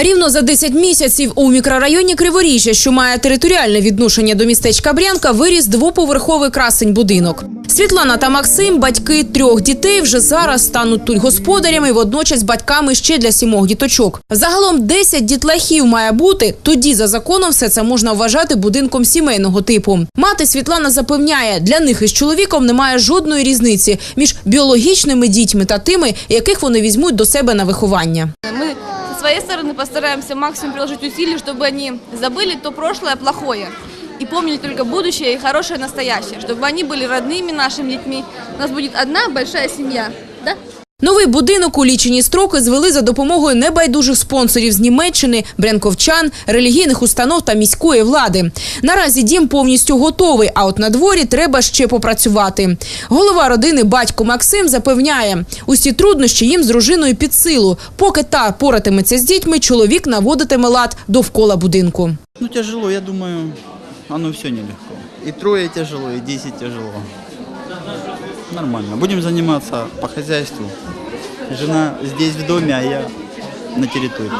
Рівно за 10 місяців у мікрорайоні Криворіжжя, що має територіальне відношення до містечка Брянка, виріс двоповерховий красень будинок. Світлана та Максим, батьки трьох дітей, вже зараз стануть тут господарями, водночас батьками ще для сімох діточок. Загалом 10 дітлахів має бути. Тоді за законом все це можна вважати будинком сімейного типу. Мати Світлана запевняє, для них із чоловіком немає жодної різниці між біологічними дітьми та тими, яких вони візьмуть до себе на виховання. Со своей стороны постараемся максимум приложить усилий, чтобы они забыли то прошлое плохое и помнили только будущее и хорошее настоящее, чтобы они были родными нашими детьми. У нас будет одна большая семья, да? Новий будинок у лічені строки звели за допомогою небайдужих спонсорів з Німеччини, брянковчан, релігійних установ та міської влади. Наразі дім повністю готовий, а от на дворі треба ще попрацювати. Голова родини батько Максим запевняє, усі труднощі їм з дружиною під силу. Поки та поратиметься з дітьми, чоловік наводитиме лад довкола будинку. Ну, тяжело, я думаю, оно все нелегко. И трое тяжело, и десять тяжело. Нормально. Будем заниматься по хозяйству. Жена здесь в доме, а я на территории.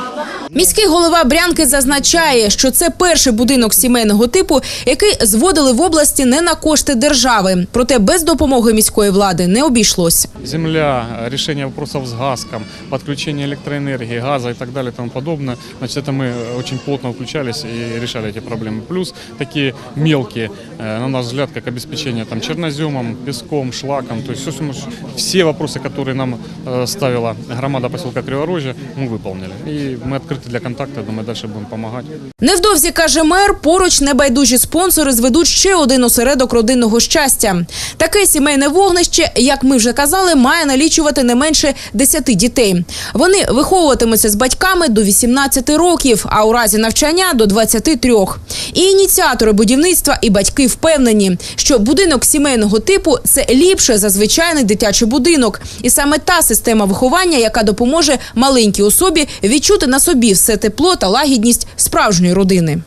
Міський голова Брянки зазначає, що це перший будинок сімейного типу, який зводили в області не на кошти держави. Проте без допомоги міської влади не обійшлось. земля, решение вопросов с ГАСКом, подключение электроэнергии, газа и так далее и тому подобное. Значит, это мы очень плотно включались и решали эти проблемы. Плюс такие мелкие, э, на наш взгляд, как обеспечение там, черноземом, песком, шлаком. То есть все, все вопросы, которые нам э, ставила громада поселка Криворожье, мы выполнили. И мы открыты для контакта, думаю, дальше будем помогать. Невдовзі каже мер, поруч небайдужі спонсори зведуть ще один осередок родинного щастя. Таке сімейне вогнище, як ми вже казали, має налічувати не менше 10 дітей. Вони виховуватимуться з батьками до 18 років, а у разі навчання до 23. І ініціатори будівництва і батьки впевнені, що будинок сімейного типу це ліпше за звичайний дитячий будинок, і саме та система виховання, яка допоможе маленькій особі відчути на собі все тепло та лагідність справжньої родини.